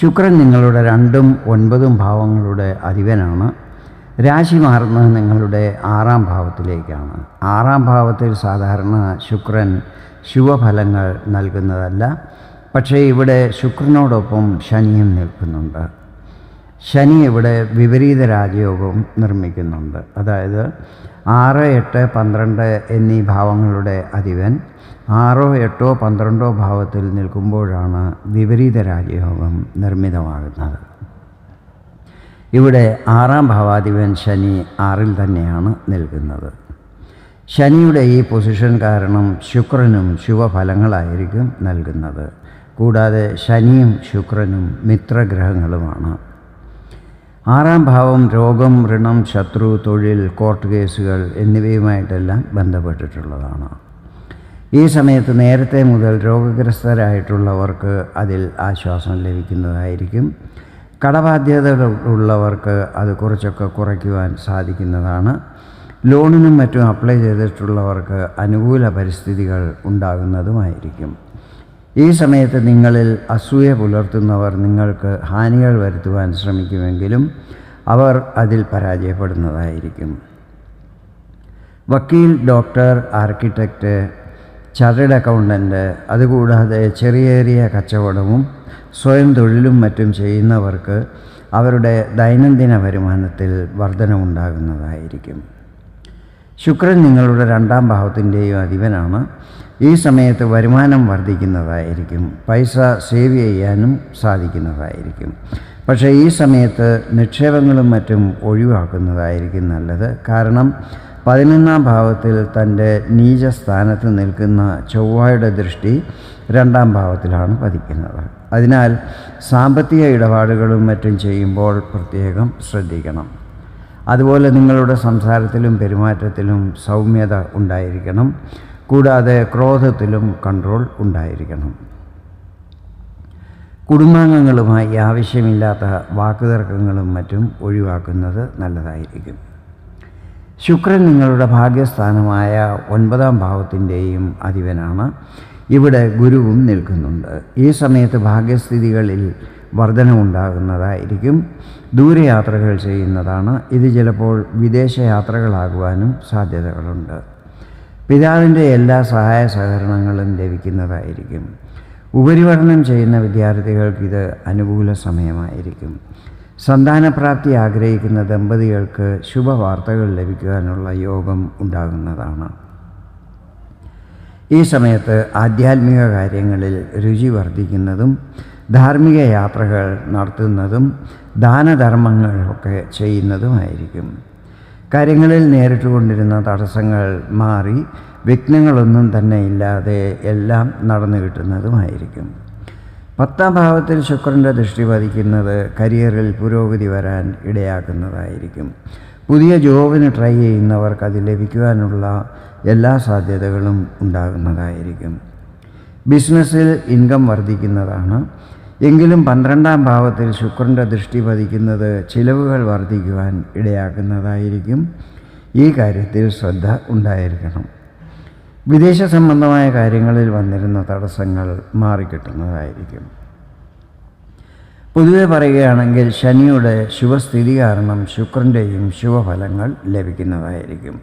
ശുക്രൻ നിങ്ങളുടെ രണ്ടും ഒൻപതും ഭാവങ്ങളുടെ അധിപനാണ്. രാശി മാറുന്നത് നിങ്ങളുടെ ആറാം ഭാവത്തിലേക്കാണ്. ആറാം ഭാവത്തിൽ സാധാരണ ശുക്രൻ ശുഭഫലങ്ങൾ നൽകുന്നതല്ല. പക്ഷേ ഇവിടെ ശുക്രനോടൊപ്പം ശനിയും നിൽക്കുന്നുണ്ട്. ശനി ഇവിടെ വിപരീത രാജയോഗവും നിർമ്മിക്കുന്നുണ്ട്. അതായത് ആറ് എട്ട് പന്ത്രണ്ട് എന്നീ ഭാവങ്ങളുടെ അധിപൻ ആറോ എട്ടോ പന്ത്രണ്ടോ ഭാവത്തിൽ നിൽക്കുമ്പോഴാണ് വിപരീത രാജയോഗം നിർമ്മിതമാകുന്നത്. ഇവിടെ ആറാം ഭാവാധിപൻ ശനി ആറിൽ തന്നെയാണ് നിൽക്കുന്നത്. ശനിയുടെ ഈ പൊസിഷൻ കാരണം ശുക്രനും ശുഭഫലങ്ങളായിരിക്കും നൽകുന്നത്. കൂടാതെ ശനിയും ശുക്രനും മിത്രഗ്രഹങ്ങളുമാണ് ആറാം ഭാവം രോഗം ഋണം ശത്രു തൊഴിൽ കോർട്ട് കേസുകൾ എന്നിവയുമായിട്ടെല്ലാം ബന്ധപ്പെട്ടിട്ടുള്ളതാണ്. ഈ സമയത്ത് നേരത്തെ മുതൽ രോഗഗ്രസ്തരായിട്ടുള്ളവർക്ക് അതിൽ ആശ്വാസം ലഭിക്കുന്നതായിരിക്കും. കടബാധ്യതകൾ ഉള്ളവർക്ക് അത് കുറച്ചൊക്കെ കുറയ്ക്കുവാൻ സാധിക്കുന്നതാണ്. ലോണിനും മറ്റും അപ്ലൈ ചെയ്തിട്ടുള്ളവർക്ക് അനുകൂല പരിസ്ഥിതികൾ ഉണ്ടാകുന്നതുമായിരിക്കും. ഈ സമയത്ത് നിങ്ങളിൽ അസൂയ പുലർത്തുന്നവർ നിങ്ങൾക്ക് ഹാനികൾ വരുത്തുവാൻ ശ്രമിക്കുമെങ്കിലും അവർ അതിൽ പരാജയപ്പെടുന്നതായിരിക്കും. വക്കീൽ ഡോക്ടർ ആർക്കിടെക്റ്റ് ചാർട്ടേഡ് അക്കൗണ്ടന്റ് അതുകൂടാതെ ചെറിയ ചെറിയ കച്ചവടവും സ്വയം തൊഴിലും മറ്റും ചെയ്യുന്നവർക്ക് അവരുടെ ദൈനംദിന വരുമാനത്തിൽ വർധനമുണ്ടാകുന്നതായിരിക്കും ശുക്രൻ നിങ്ങളുടെ രണ്ടാം ഭാവത്തിന്റെയും അധിപനാണ്. ഈ സമയത്ത് വരുമാനം വർദ്ധിക്കുന്നതായിരിക്കും. പൈസ സേവ് ചെയ്യാനും സാധിക്കുന്നതായിരിക്കും. പക്ഷേ ഈ സമയത്ത് നിക്ഷേപങ്ങളും മറ്റും ഒഴിവാക്കുന്നതായിരിക്കും നല്ലത്. കാരണം പതിനൊന്നാം ഭാവത്തിൽ തന്റെ നീചസ്ഥാനത്ത് നിൽക്കുന്ന ചൊവ്വയുടെ ദൃഷ്ടി രണ്ടാം ഭാവത്തിലാണ് പതിക്കുന്നത്. അതിനാൽ സാമ്പത്തിക ഇടപാടുകളും മറ്റും ചെയ്യുമ്പോൾ പ്രത്യേകം ശ്രദ്ധിക്കണം. അതുപോലെ നിങ്ങളുടെ സംസാരത്തിലും പെരുമാറ്റത്തിലും സൗമ്യത ഉണ്ടായിരിക്കണം. കൂടാതെ ക്രോധത്തിലും കൺട്രോൾ ഉണ്ടായിരിക്കണം. കുടുംബാംഗങ്ങളുമായി ആവശ്യമില്ലാത്ത വാക്കുതർക്കങ്ങളും മറ്റും ഒഴിവാക്കുന്നത് നല്ലതായിരിക്കും. ശുക്രൻ നിങ്ങളുടെ ഭാഗ്യസ്ഥാനമായ ഒൻപതാം ഭാവത്തിന്റെയും അധിപനാണ്. ഇവിടെ ഗുരുവും നിൽക്കുന്നുണ്ട്. ഈ സമയത്ത് ഭാഗ്യസ്ഥിതികളിൽ വർധനമുണ്ടാകുന്നതായിരിക്കും ദൂരയാത്രകൾ ചെയ്യുന്നതാണ്. ഇത് ചിലപ്പോൾ വിദേശ യാത്രകളാകുവാനും സാധ്യതകളുണ്ട്. പിതാവിന്റെ എല്ലാ സഹായ സഹകരണങ്ങളും ലഭിക്കുന്നതായിരിക്കും. ഉപരിപഠനം ചെയ്യുന്ന വിദ്യാർത്ഥികൾക്ക് ഇത് അനുകൂല സമയമായിരിക്കും. സന്താനപ്രാപ്തി ആഗ്രഹിക്കുന്ന ദമ്പതികൾക്ക് ശുഭവാർത്തകൾ ലഭിക്കുവാനുള്ള യോഗം ഉണ്ടാകുന്നതാണ്. ഈ സമയത്ത് ആധ്യാത്മിക കാര്യങ്ങളിൽ രുചി വർദ്ധിക്കുന്നതും ധാർമ്മിക യാത്രകൾ നടത്തുന്നതും ദാനധർമ്മങ്ങളൊക്കെ ചെയ്യുന്നതുമായിരിക്കും. കാര്യങ്ങളിൽ നേരിട്ടുകൊണ്ടിരുന്ന തടസ്സങ്ങൾ മാറി വിഘ്നങ്ങളൊന്നും തന്നെ ഇല്ലാതെ എല്ലാം നടന്നു കിട്ടുന്നതുമായിരിക്കും. പത്താം ഭാവത്തിൽ ശുക്രന്റെ ദൃഷ്ടി പതിക്കുന്നത് കരിയറിൽ പുരോഗതി വരാൻ ഇടയാക്കുന്നതായിരിക്കും. പുതിയ ജോബിന് ട്രൈ ചെയ്യുന്നവർക്ക് അത് ലഭിക്കുവാനുള്ള എല്ലാ സാധ്യതകളും ഉണ്ടാകുന്നതായിരിക്കും. ബിസിനസ്സിൽ ഇൻകം വർദ്ധിക്കുന്നതാണ് എങ്കിലും പന്ത്രണ്ടാം ഭാവത്തിൽ ശുക്രന്റെ ദൃഷ്ടി പതിക്കുന്നത് ചിലവുകൾ വർദ്ധിക്കുവാൻ ഇടയാക്കുന്നതായിരിക്കും. ഈ കാര്യത്തിൽ ശ്രദ്ധ ഉണ്ടായിരിക്കണം. വിദേശ സംബന്ധമായ കാര്യങ്ങളിൽ വന്നിരുന്ന തടസ്സങ്ങൾ മാറിക്കിട്ടുന്നതായിരിക്കും. പൊതുവെ പറയുകയാണെങ്കിൽ ശനിയുടെ ശുഭസ്ഥിതി കാരണം ശുക്രന്റെയും ശുഭഫലങ്ങൾ ലഭിക്കുന്നതായിരിക്കും.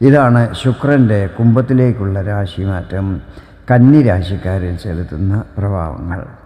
ഇതാണ് ശുക്രന്റെ കുംഭത്തിലേക്കുള്ള രാശിമാറ്റം കന്നി രാശിക്കാരിൽ ചെലുത്തുന്ന പ്രഭാവങ്ങൾ.